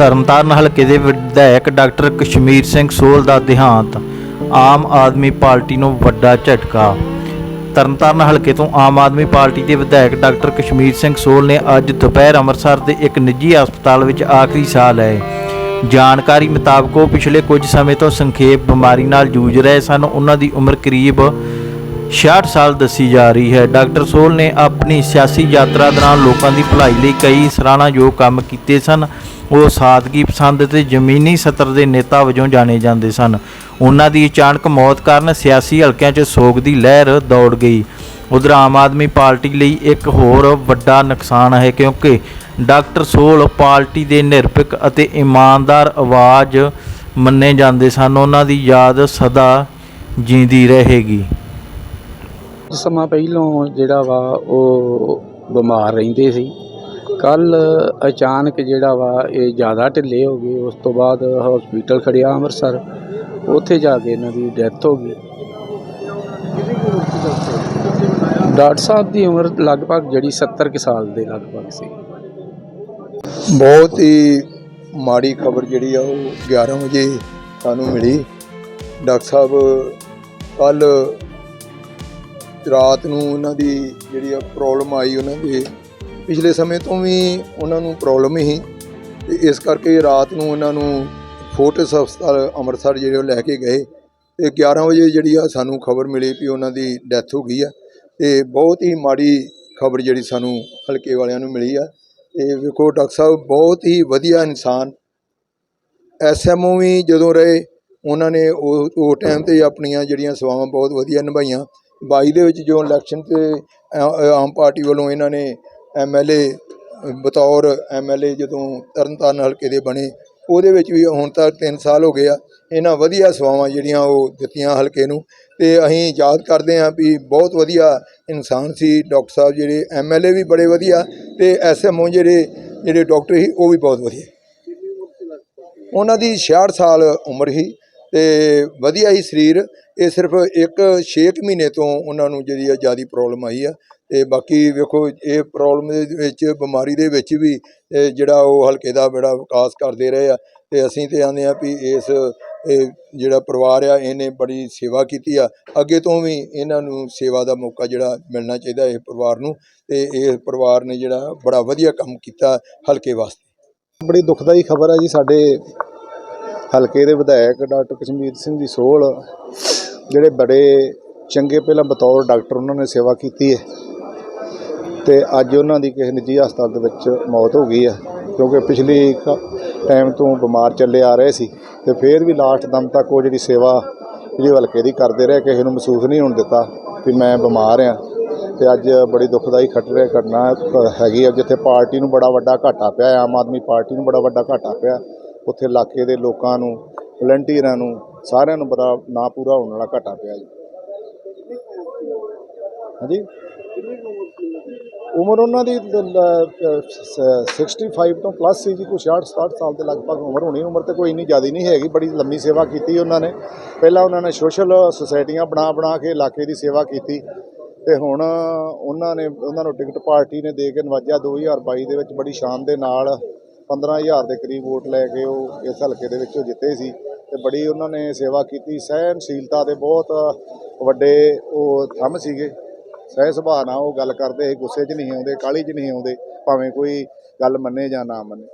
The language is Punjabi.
ਤਰਨਤਾਰਨ ਹਲਕੇ ਦੇ ਵਿਧਾਇਕ ਡਾਕਟਰ ਕਸ਼ਮੀਰ ਸਿੰਘ ਸੋਲ ਦਾ ਦੇਹਾਂਤ, ਆਮ ਆਦਮੀ ਪਾਰਟੀ ਨੂੰ ਵੱਡਾ ਝਟਕਾ। ਤਰਨਤਾਰਨ ਹਲਕੇ ਤੋਂ ਆਮ ਆਦਮੀ ਪਾਰਟੀ ਦੇ ਵਿਧਾਇਕ ਡਾਕਟਰ ਕਸ਼ਮੀਰ ਸਿੰਘ ਸੋਲ ਨੇ ਅੱਜ ਦੁਪਹਿਰ ਅੰਮ੍ਰਿਤਸਰ ਦੇ ਇੱਕ ਨਿੱਜੀ ਹਸਪਤਾਲ ਵਿੱਚ ਆਖਰੀ ਸਾਹ ਲਏ। ਜਾਣਕਾਰੀ ਮੁਤਾਬਕ ਉਹ ਪਿਛਲੇ ਕੁਝ ਸਮੇਂ ਤੋਂ ਸੰਖੇਪ ਬਿਮਾਰੀ ਨਾਲ ਜੂਝ ਰਹੇ ਸਨ। ਉਹਨਾਂ ਦੀ ਉਮਰ ਕਰੀਬ 66 ਸਾਲ ਦੱਸੀ ਜਾ ਰਹੀ ਹੈ। ਡਾਕਟਰ ਸੋਲ ਨੇ ਆਪਣੀ ਸਿਆਸੀ ਯਾਤਰਾ ਦੌਰਾਨ ਲੋਕਾਂ ਦੀ ਭਲਾਈ ਲਈ ਕਈ ਸਰਾਹਨਾਯੋਗ ਕੰਮ ਕੀਤੇ ਸਨ। ਉਹ ਸਾਦਗੀ ਪਸੰਦ ਤੇ ਜ਼ਮੀਨੀ ਸਤਰ ਦੇ ਨੇਤਾ ਵਜੋਂ ਜਾਣੇ ਜਾਂਦੇ ਸਨ। ਉਹਨਾਂ ਦੀ ਅਚਾਨਕ ਮੌਤ ਕਾਰਨ ਸਿਆਸੀ ਹਲਕਿਆਂ 'ਚ ਸੋਗ ਦੀ ਲਹਿਰ ਦੌੜ ਗਈ। ਉਧਰ ਆਮ ਆਦਮੀ ਪਾਰਟੀ ਲਈ ਇੱਕ ਹੋਰ ਵੱਡਾ ਨੁਕਸਾਨ ਹੈ ਕਿਉਂਕਿ ਡਾਕਟਰ ਸੋਲ ਪਾਰਟੀ ਦੇ ਨਿਰਪੱਖ ਅਤੇ ਇਮਾਨਦਾਰ ਆਵਾਜ਼ ਮੰਨੇ ਜਾਂਦੇ ਸਨ। ਉਹਨਾਂ ਦੀ ਯਾਦ ਸਦਾ ਜੀਂਦੀ ਰਹੇਗੀ। ਕੁਝ ਸਮਾਂ ਪਹਿਲੋਂ ਜਿਹੜਾ ਵਾ, ਉਹ ਬਿਮਾਰ ਰਹਿੰਦੇ ਸੀ। ਕੱਲ ਅਚਾਨਕ ਜਿਹੜਾ ਵਾ ਇਹ ਜ਼ਿਆਦਾ ਢਿੱਲੇ ਹੋ ਗਏ, ਉਸ ਤੋਂ ਬਾਅਦ ਹਸਪੀਟਲ ਖੜਿਆ ਅੰਮ੍ਰਿਤਸਰ, ਉੱਥੇ ਜਾ ਕੇ ਇਹਨਾਂ ਦੀ ਡੈਥ ਹੋ ਗਈ। ਡਾਕਟਰ ਸਾਹਿਬ ਦੀ ਉਮਰ ਲਗਭਗ ਜਿਹੜੀ 70 ਕੁ ਸਾਲ ਦੇ ਲਗਭਗ ਸੀ। ਬਹੁਤ ਹੀ ਮਾੜੀ ਖਬਰ ਜਿਹੜੀ ਆ, ਉਹ 11 ਵਜੇ ਸਾਨੂੰ ਮਿਲੀ। ਡਾਕਟਰ ਸਾਹਿਬ ਕੱਲ ਰਾਤ ਨੂੰ ਉਹਨਾਂ ਦੀ ਜਿਹੜੀ ਆ ਪ੍ਰੋਬਲਮ ਆਈ, ਉਹਨਾਂ ਦੇ ਪਿਛਲੇ ਸਮੇਂ ਤੋਂ ਵੀ ਉਹਨਾਂ ਨੂੰ ਪ੍ਰੋਬਲਮ ਹੀ। ਤੇ ਇਸ ਕਰਕੇ ਰਾਤ ਨੂੰ ਉਹਨਾਂ ਨੂੰ ਫੋਰਟਿਸ ਹਸਪਤਾਲ ਅੰਮ੍ਰਿਤਸਰ ਜਿਹੜੇ ਉਹ ਲੈ ਕੇ ਗਏ। ਤੇ 11 ਵਜੇ ਜਿਹੜੀ ਆ ਸਾਨੂੰ ਖਬਰ ਮਿਲੀ ਵੀ ਉਹਨਾਂ ਦੀ ਡੈਥ ਹੋ ਗਈ ਆ। ਤੇ ਬਹੁਤ ਹੀ ਮਾੜੀ ਖਬਰ ਜਿਹੜੀ ਸਾਨੂੰ ਹਲਕੇ ਵਾਲਿਆਂ ਨੂੰ ਮਿਲੀ ਆ। ਇਹ ਵੇਖੋ ਡਾਕਟਰ ਸਾਹਿਬ, ਬਹੁਤ ਹੀ ਵਧੀਆ ਇਨਸਾਨ। ਐਸਐਮਓ ਵੀ ਜਦੋਂ ਰਹੇ, ਉਹਨਾਂ ਨੇ ਉਹ ਉਹ ਟਾਈਮ ਤੇ ਆਪਣੀਆਂ ਜਿਹੜੀਆਂ ਸੇਵਾਵਾਂ ਬਹੁਤ ਵਧੀਆ ਨਿਭਾਈਆਂ। 22 ਦੇ ਵਿੱਚ ਜੋ ਇਲੈਕਸ਼ਨ ਤੇ ਆਮ ਪਾਰਟੀ ਵੱਲੋਂ ਇਹਨਾਂ ਨੇ ਐਮਐਲਏ ਬਤੌਰ ਐਮਐਲਏ ਜਦੋਂ ਤਰਨਤਾਰਨ ਹਲਕੇ ਦੇ ਬਣੇ, ਉਹਦੇ ਵਿੱਚ ਵੀ ਹੁਣ ਤੱਕ 3 ਸਾਲ ਹੋ ਗਏ ਆ। ਇਹਨਾਂ ਵਧੀਆ ਸੇਵਾਵਾਂ ਜਿਹੜੀਆਂ ਉਹ ਦਿੱਤੀਆਂ ਹਲਕੇ ਨੂੰ। ਤੇ ਅਸੀਂ ਯਾਦ ਕਰਦੇ ਹਾਂ ਵੀ ਬਹੁਤ ਵਧੀਆ ਇਨਸਾਨ ਸੀ ਡਾਕਟਰ ਸਾਹਿਬ ਜਿਹੜੇ ਐਮਐਲਏ ਵੀ ਬੜੇ ਵਧੀਆ ਤੇ ਐਸਐਮਓ ਜਿਹੜੇ ਜਿਹੜੇ ਡਾਕਟਰ ਸੀ, ਉਹ ਵੀ ਬਹੁਤ ਵਧੀਆ। ਉਹਨਾਂ ਦੀ 66 ਸਾਲ ਉਮਰ ਸੀ। ਤੇ ਵਧੀਆ ਹੀ ਸਰੀਰ, ਇਹ ਸਿਰਫ ਇੱਕ 6 ਮਹੀਨੇ ਤੋਂ ਉਹਨਾਂ ਨੂੰ ਜਿਹੜੀ ਆ ਜ਼ਿਆਦਾ ਪ੍ਰੋਬਲਮ ਆਈ ਆ ਤੇ ਬਾਕੀ ਵੇਖੋ, ਇਹ ਪ੍ਰੋਬਲਮ ਦੇ ਵਿੱਚ, ਬਿਮਾਰੀ ਦੇ ਵਿੱਚ ਵੀ ਜਿਹੜਾ ਉਹ ਹਲਕੇ ਦਾ ਬੜਾ ਵਿਕਾਸ ਕਰਦੇ ਰਹੇ ਆ ਤੇ ਅਸੀਂ ਤੇ ਆਂਦੇ ਆ ਵੀ ਇਸ, ਇਹ ਜਿਹੜਾ ਪਰਿਵਾਰ ਆ, ਇਹਨੇ ਬੜੀ ਸੇਵਾ ਕੀਤੀ ਆ। ਅੱਗੇ ਤੋਂ ਵੀ ਇਹਨਾਂ ਨੂੰ ਸੇਵਾ ਦਾ ਮੌਕਾ ਜਿਹੜਾ ਮਿਲਣਾ ਚਾਹੀਦਾ ਇਹ ਪਰਿਵਾਰ ਨੂੰ ਤੇ ਇਹ ਪਰਿਵਾਰ ਨੇ ਜਿਹੜਾ ਬੜਾ ਵਧੀਆ ਕੰਮ ਕੀਤਾ ਹਲਕੇ ਵਾਸਤੇ। ਬੜੀ ਦੁਖਦਾਈ ਖਬਰ ਆ ਜੀ ਸਾਡੇ ਹਲਕੇ ਦੇ ਵਿਧਾਇਕ ਡਾਕਟਰ ਕਸ਼ਮੀਰ ਸਿੰਘ ਦੀ ਸੋਹਲ, ਜਿਹੜੇ ਬੜੇ ਚੰਗੇ ਪਹਿਲਾਂ ਬਤੌਰ ਡਾਕਟਰ ਉਹਨਾਂ ਨੇ ਸੇਵਾ ਕੀਤੀ ਹੈ ਤੇ ਅੱਜ ਉਹਨਾਂ ਦੀ ਕਿਸੇ ਨਿੱਜੀ ਹਸਪਤਾਲ ਦੇ ਵਿੱਚ ਮੌਤ ਹੋ ਗਈ ਹੈ, ਕਿਉਂਕਿ ਪਿਛਲੀ ਟਾਈਮ ਤੋਂ ਬਿਮਾਰ ਚੱਲੇ ਆ ਰਹੇ ਸੀ ਤੇ ਫਿਰ ਵੀ ਲਾਸਟ ਦਮ ਤੱਕ ਉਹ ਜਿਹੜੀ ਸੇਵਾ ਜਿਹੜੀ ਹਲਕੇ ਦੀ ਕਰਦੇ ਰਹੇ, ਕਿਸੇ ਨੂੰ ਮਹਿਸੂਸ ਨਹੀਂ ਹੋਣ ਦਿੱਤਾ ਕਿ ਮੈਂ ਬਿਮਾਰ ਆ ਤੇ ਅੱਜ ਬੜੀ ਦੁਖਦਾਈ ਖਟਰੇ ਘਟਨਾ ਹੈਗੀ ਆ, ਜਿੱਥੇ ਪਾਰਟੀ ਨੂੰ ਬੜਾ ਵੱਡਾ ਘਾਟਾ ਪਿਆ, ਆਮ ਆਦਮੀ ਪਾਰਟੀ ਨੂੰ ਬੜਾ ਵੱਡਾ ਘਾਟਾ ਪਿਆ। ਉੱਥੇ ਇਲਾਕੇ ਦੇ ਲੋਕਾਂ ਨੂੰ ਵਲੰਟੀਅਰਾਂ ਨੂੰ, ਸਾਰਿਆਂ ਨੂੰ ਬੜਾ ਨਾ ਪੂਰਾ ਹੋਣ ਵਾਲਾ ਘਾਟਾ ਪਿਆ ਜੀ। ਹਾਂਜੀ? ਉਮਰ ਉਹਨਾਂ ਦੀ ਲ- ਲ- 65 ਤੋਂ ਪਲੱਸ ਸੀ ਜੀ ਕੋਈ 66 67 ਸਾਲ ਦੇ ਲਗਭਗ ਉਮਰ ਹੋਣੀ, ਉਮਰ ਤੇ ਕੋਈ ਇੰਨੀ ਜ਼ਿਆਦਾ ਨਹੀਂ ਹੈਗੀ, ਬੜੀ ਲੰਮੀ ਸੇਵਾ ਕੀਤੀ ਉਹਨਾਂ ਨੇ। ਪਹਿਲਾਂ ਉਹਨਾਂ ਨੇ ਸੋਸ਼ਲ ਸੁਸਾਇਟੀਆਂ ਬਣਾ ਬਣਾ ਕੇ ਇਲਾਕੇ ਦੀ ਸੇਵਾ ਕੀਤੀ ਤੇ ਹੁਣ ਉਹਨਾਂ ਨੇ, ਉਹਨਾਂ ਨੂੰ ਟਿਕਟ ਪਾਰਟੀ ਨੇ ਦੇ ਕੇ ਨਵਾਜਿਆ 2022 ਦੇ ਵਿੱਚ ਬੜੀ ਸ਼ਾਨ ਦੇ ਨਾਲ 15000 ਦੇ ਕਰੀਬ ਵੋਟ ਲੈ ਕੇ ਉਹ ਇਸ ਹਲਕੇ ਦੇ ਵਿੱਚੋਂ ਜਿੱਤੇ ਸੀ ਤੇ ਬੜੀ ਉਹਨਾਂ ਨੇ ਸੇਵਾ ਕੀਤੀ। ਸਹਿਨਸ਼ੀਲਤਾ ਦੇ ਬਹੁਤ ਵੱਡੇ ਉਹ ਥੰਮ ਸੀਗੇ। ਸਹਿ ਸੁਭਾਅ ਨਾਲ ਉਹ ਗੱਲ ਕਰਦੇ ਸੀ, ਗੁੱਸੇ 'ਚ ਨਹੀਂ ਆਉਂਦੇ, ਕਾਹਲੀ 'ਚ ਨਹੀਂ ਆਉਂਦੇ, ਭਾਵੇਂ ਕੋਈ ਗੱਲ ਮੰਨੇ ਜਾਂ ਨਾ ਮੰਨੇ।